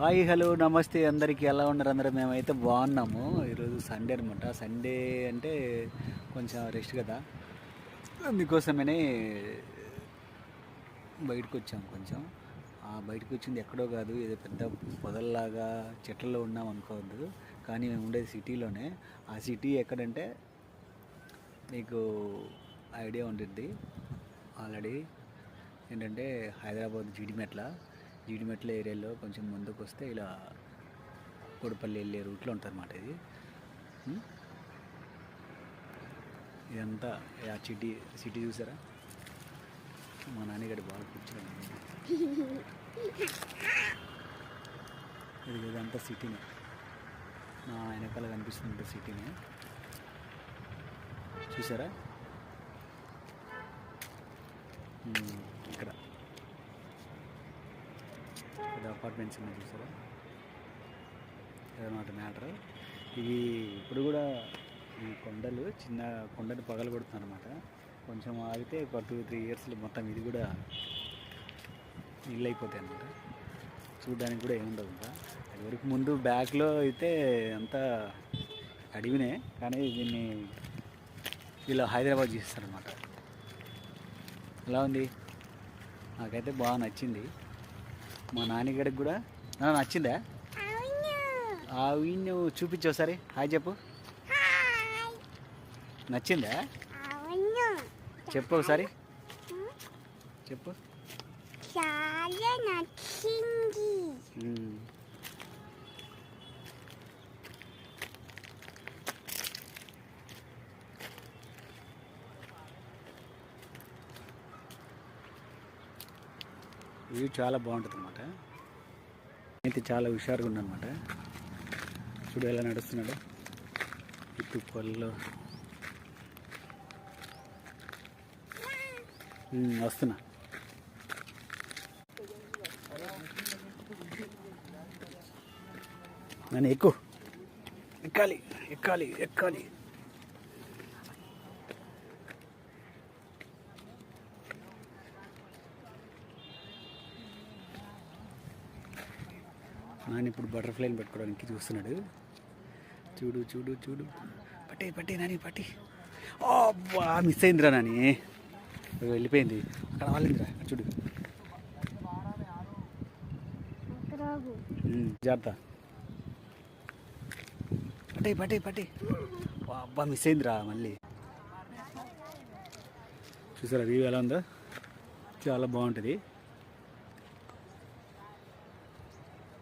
Hi hello నమస్తే. అందరికీ ఎలా ఉన్నారు? అందరూ మేమైతే బాగున్నాము. ఈరోజు సండే అనమాట సండే అంటే కొంచెం రెస్ట్ కదా. అందుకోసమనే బయటకు వచ్చాం కొంచెం. బయటకు వచ్చింది ఎక్కడో కాదు ఏదో పెద్ద పొదల్లాగా చెట్లలో ఉన్నాం అనుకోవద్దు. కానీ మేము ఉండేది సిటీలోనే. ఆ సిటీ ఎక్కడంటే మీకు ఐడియా ఉండిద్ది. ఆల్రెడీ ఏంటంటే హైదరాబాద్ జీడిమెట్ల. జీడిమెట్ల ఏరియాలో కొంచెం ముందుకు వస్తే ఇలా కోడిపల్లి వెళ్ళే రూట్లో ఉంటుంది ఇది. ఇదంతా ఆ సిటీ సిటీ చూసారా? మా నాన్నగారు బాగా కూర్చున్నాడు. ఇది ఇదంతా సిటీనే. నా వెనకాల కనిపిస్తుంది సిటీనే. చూసారా? పెద్ద అపార్ట్మెంట్స్ ఉన్నాయి చూసారా? అదనమాట మ్యాటర్ ఇవి ఇప్పుడు కూడా ఈ కొండలు చిన్న కొండని పగలు కొడుతుంది అనమాట కొంచెం ఆగితే ఒక టూ త్రీ ఇయర్స్లో మొత్తం ఇది కూడా ఇల్లు అయిపోతాయి అనమాట చూడడానికి కూడా ఏముండదు ఇంకా. అది వరకు ముందు బ్యాక్లో అయితే అంతా అడివినే కానీ దీన్ని ఇలా హైదరాబాద్ చేస్తారనమాట ఎలా ఉంది? నాకైతే బాగా నచ్చింది. మా నాన్నగడికి కూడా. నచ్చిందా? ఆ వీణ్ణి చూపించు ఒకసారి. హాయ్ చెప్పు. నచ్చిందా? చెప్పు ఒకసారి. చెప్పు. చాలా నచ్చింది. వ్యూ చాలా బాగుంటుంది అనమాట అయితే చాలా హుషారుగా ఉందన్నమాట చూడు ఎలా నడుస్తున్నాడు. ఇటు పళ్ళు. వస్తున్నా. నన్ను ఎక్కువ ఎక్కాలి ఎక్కాలి ఎక్కాలి. నాన్న ఇప్పుడు బటర్ఫ్లైని పెట్టుకోవడానికి చూస్తున్నాడు. చూడు చూడు చూడు. పట్టి పట్టి నాని పట్టి. అబ్బా మిస్ అయిందిరా నాని. వెళ్ళిపోయింది. అక్కడ వాళ్ళిందిరా చూడు. జాగ్రత్త. పట్టి పట్టి పట్టి. అబ్బా మిస్ అయిందిరా మళ్ళీ. చూసారా వ్యూ ఎలా ఉందో? చాలా బాగుంటుంది.